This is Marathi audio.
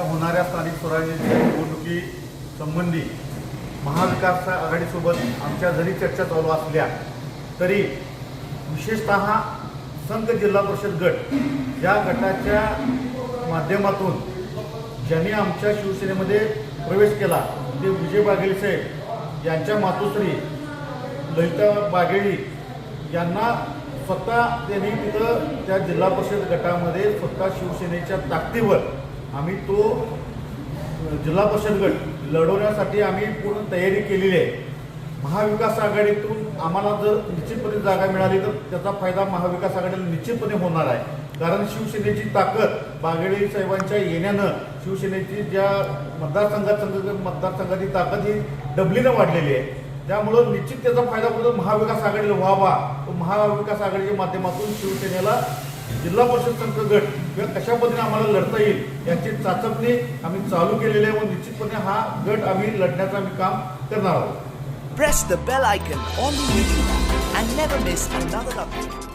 होणाऱ्या स्थानिक स्वराज्याच्या निवडणुकी संबंधी महाविकास आघाडीसोबत आमच्या जरी चर्चा चालू असल्या तरी विशेषतः संत जिल्हा परिषद गट या गटाच्या माध्यमातून ज्यांनी आमच्या शिवसेनेमध्ये प्रवेश केला ते विजय बागेल साहेब यांच्या मातोश्री ललिता बागेळी यांना स्वतः त्यांनी तिथं त्या जिल्हा परिषद गटामध्ये स्वतः शिवसेनेच्या ताकदीवर आम्ही तो जिल्हा परिषद गट लढवण्यासाठी आम्ही पूर्ण तयारी केलेली आहे. महाविकास आघाडीतून आम्हाला जर निश्चितपणे जागा मिळाली तर त्याचा फायदा महाविकास आघाडीला निश्चितपणे होणार आहे. कारण शिवसेनेची ताकद बागडे साहेबांच्या येण्यानं शिवसेनेची ज्या मतदारसंघात संघ- मतदारसंघाची ताकद ही डबलीनं वाढलेली आहे. त्यामुळं निश्चित त्याचा फायदा फक्त महाविकास आघाडीला व्हावा. तो महाविकास आघाडीच्या माध्यमातून शिवसेनेला जिल्हा परिषद संघ गट किंवा कशा पद्धतीने आम्हाला लढता येईल याची चाचपणी आम्ही चालू केलेली आहे व निश्चितपणे हा गट आम्ही लढण्याचं आम्ही काम करणार आहोत Press the bell icon on the YouTube app and never miss another update.